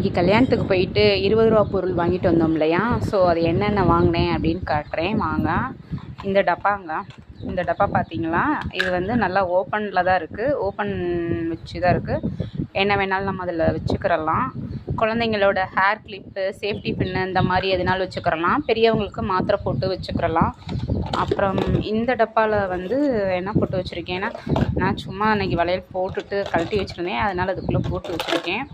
இன்றைக்கி கல்யாணத்துக்கு போயிட்டு இருபது ரூபா பொருள் வாங்கிட்டு வந்தோம் இல்லையா? ஸோ அது என்னென்ன வாங்கினேன் அப்படின்னு காட்டுறேன். வாங்க. இந்த டப்பாங்க. இந்த டப்பா பார்த்தீங்களா இது வந்து நல்லா ஓப்பனில் தான் இருக்குது ஓப்பன் வச்சு தான் இருக்குது என்ன வேணாலும் நம்ம அதில் வச்சுக்கிறலாம். குழந்தைங்களோட ஹேர் கிளிப்பு சேஃப்டி பின்னு இந்த மாதிரி எதுனாலும் வச்சுக்கிறலாம். பெரியவங்களுக்கு மாத்திரை போட்டு வச்சுக்கிறலாம். அப்புறம் இந்த டப்பாவில் வந்து என்ன போட்டு வச்சுருக்கேன்னா நான் சும்மா அன்றைக்கி வளையல் போட்டுட்டு கழட்டி வச்சுருந்தேன். அதனால் அதுக்குள்ளே போட்டு வச்சுருக்கேன்.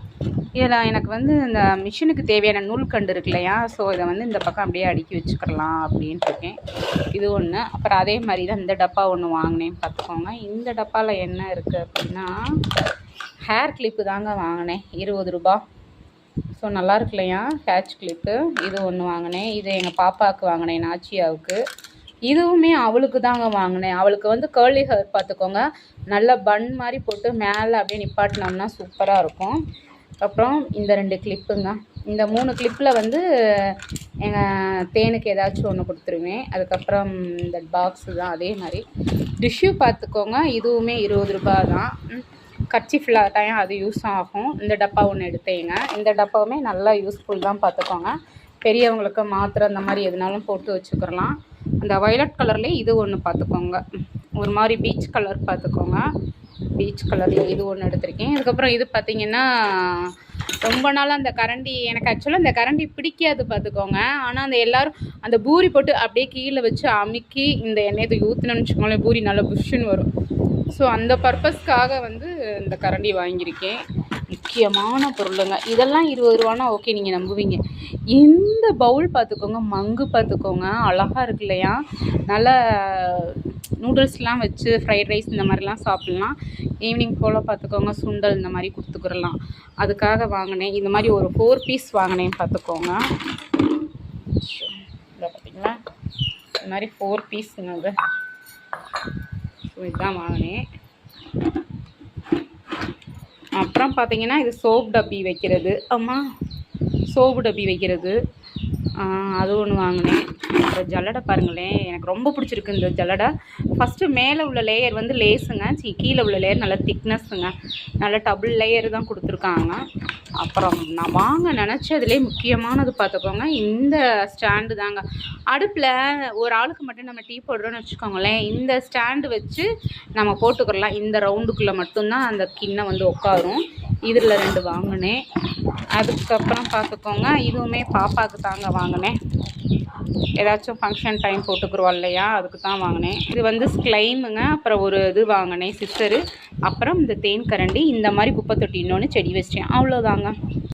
இதில் எனக்கு வந்து இந்த மிஷினுக்கு தேவையான நூல்கண்டு இருக்கு இல்லையா? ஸோ இதை வந்து இந்த பக்கம் அப்படியே அடுக்கி வச்சுக்கிறலாம் அப்படின்ட்டு இருக்கேன். இது ஒன்று அப்புறம் அதே மாதிரி தான் இந்த டப்பா ஒன்று வாங்கினேன் பார்த்துக்கோங்க. இந்த டப்பாவில் என்ன இருக்குது அப்படின்னா ஹேர் கிளிப்பு தாங்க வாங்கினேன். இருபது ரூபா. ஸோ நல்லா இருக்கு இல்லையா? ஹேட்ச் கிளிப்பு இது ஒன்று வாங்கினேன். இது எங்கள் பாப்பாவுக்கு வாங்கினேன் நாச்சியாவுக்கு. இதுவுமே அவளுக்கு தாங்க வாங்கினேன். அவளுக்கு வந்து கேர்லி ஹேர் பார்த்துக்கோங்க. நல்ல பன் மாதிரி போட்டு மேலே அப்படியே நிப்பாட்டினோம்னா சூப்பராக இருக்கும். அப்புறம் இந்த ரெண்டு கிளிப்புங்க இந்த மூணு கிளிப்பில் வந்து எங்கள் தேனுக்கு ஏதாச்சும் ஒன்று கொடுத்துருவேன். அதுக்கப்புறம் இந்த பாக்ஸு தான் அதே மாதிரி. டிஷ்யூ பார்த்துக்கோங்க. இதுவுமே இருபது ரூபா தான். கட்சி டைம் அது யூஸ் ஆகும். இந்த டப்பா ஒன்று எடுத்தேங்க. இந்த டப்பாவுமே நல்லா யூஸ்ஃபுல் தான் பார்த்துக்கோங்க. பெரியவங்களுக்கு மாத்திரை அந்த மாதிரி எதுனாலும் போட்டு வச்சுக்கிறலாம். அந்த வயலட் கலர்லேயே இது ஒன்று பார்த்துக்கோங்க. ஒரு மாதிரி பீச் கலர் பார்த்துக்கோங்க. பீச் கலரில் இது ஒன்று எடுத்திருக்கேன். அதுக்கப்புறம் இது பார்த்தீங்கன்னா ரொம்ப நாளாக அந்த கரண்டி எனக்கு ஆக்சுவலாக அந்த கரண்டி பிடிக்காது பார்த்துக்கோங்க ஆனால் அந்த எல்லோரும் அந்த பூரி போட்டு அப்படியே கீழே வச்சு அமுக்கி இந்த எண்ணெயை ஊற்றினோன்னு வச்சுக்கோங்களேன் பூரி நல்லா புஷ்ஷுன்னு வரும். ஸோ அந்த பர்பஸ்க்காக வந்து இந்த கரண்டி வாங்கியிருக்கேன். முக்கியமான பொருளுங்க. இதெல்லாம் இருபது ரூபானா ஓகே நீங்கள் நம்புவீங்க. இந்த பவுல் பார்த்துக்கோங்க மங்கு பார்த்துக்கோங்க அழகாக இருக்கு இல்லையா? நல்லா நூடுல்ஸ்லாம் வச்சு ஃப்ரைட் ரைஸ் இந்த மாதிரிலாம் சாப்பிட்லாம். ஈவினிங் போல் பார்த்துக்கோங்க சுண்டல் இந்த மாதிரி கொடுத்துக்கிறலாம் அதுக்காக வாங்கினேன். இந்த மாதிரி ஒரு ஃபோர் பீஸ் வாங்கினேன் பார்த்துக்கோங்க. பார்த்திங்களா பார்த்தீங்களா? இந்த மாதிரி ஃபோர் பீஸுங்க அது ஸோ இதுதான் வாங்கினேன். அப்புறம் பார்த்தீங்கன்னா இது சோப் டப்பி வைக்கிறது. அம்மா சோப்பு டப்பி வைக்கிறது. அது ஒன்று வாங்கினேன். அப்புறம் ஜல்லடை பாருங்களேன் எனக்கு ரொம்ப பிடிச்சிருக்கு இந்த ஜல்லடை. ஃபஸ்ட்டு மேலே உள்ள லேயர் வந்து லேஸுங்க சி கீழே உள்ள லேயர் நல்லா திக்னஸ்ஸுங்க நல்லா டபுள் லேயர் தான் கொடுத்துருக்காங்க. அப்புறம் நான் வாங்க நினச்சதுலேயே முக்கியமானது பார்த்துக்கோங்க. இந்த ஸ்டாண்டு தாங்க. அடுப்பில் ஒரு ஆளுக்கு மட்டும் நம்ம டீ போடுறோன்னு வச்சுக்கோங்களேன். இந்த ஸ்டாண்டு வச்சு நம்ம போட்டுக்கிறலாம். இந்த ரவுண்டுக்குள்ளே மட்டும்தான் அந்த கிண்ணை வந்து உட்காரும். இதில் ரெண்டு வாங்கினேன். அதுக்கப்புறம் பார்த்துக்கோங்க. இதுவுமே பாப்பாவுக்கு தாங்க வாங்கினேன். ஏதாச்சும் ஃபங்க்ஷன் டைம் போட்டுக்குருவோம் இல்லையா? அதுக்கு தான் வாங்கினேன். இது வந்து ஸ்க்ளைமுங்க அப்புறம் ஒரு இது வாங்கினேன் சிஸ்டரு அப்புறம் இந்த தேன் கரண்டி இந்த மாதிரி குப்பை தொட்டி இன்னொன்று செடி வச்சிட்டேன். அவ்வளோதாங்க